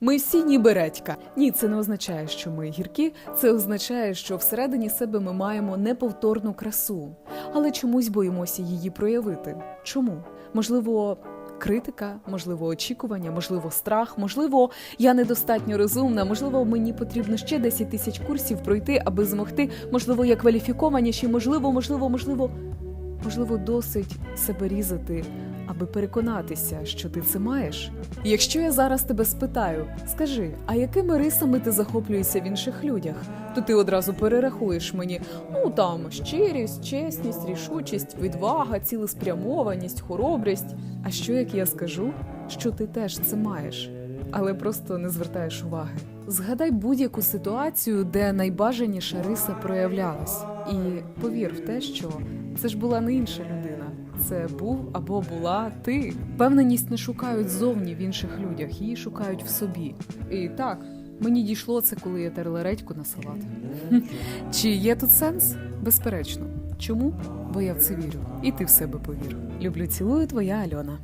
Ми всі ніби редька. Ні, це не означає, що ми гіркі. Це означає, що всередині себе ми маємо неповторну красу, але чомусь боїмося її проявити. Чому? Можливо, критика, можливо, очікування, можливо, страх, можливо, я недостатньо розумна, можливо, мені потрібно ще 10 тисяч курсів пройти, аби змогти. Можливо, я кваліфікованіші, можливо, можливо, можливо, можливо, досить себе різати, аби переконатися, що ти це маєш. Якщо я зараз тебе спитаю, скажи, а якими рисами ти захоплюєшся в інших людях, то ти одразу перерахуєш мені ну там щирість, чесність, рішучість, відвага, цілеспрямованість, хоробрість. А що як я скажу, що ти теж це маєш, але просто не звертаєш уваги? Згадай будь-яку ситуацію, де найбажаніша риса проявлялась, і повір в те, що це ж була не інша людина. Це був або була ти. Впевненість не шукають зовні в інших людях, її шукають в собі. І так, мені дійшло це, коли я терла редьку на салат. Чи є тут сенс? Безперечно. Чому? Бо я в це вірю. І ти в себе повір. Люблю, цілую, твоя Альона.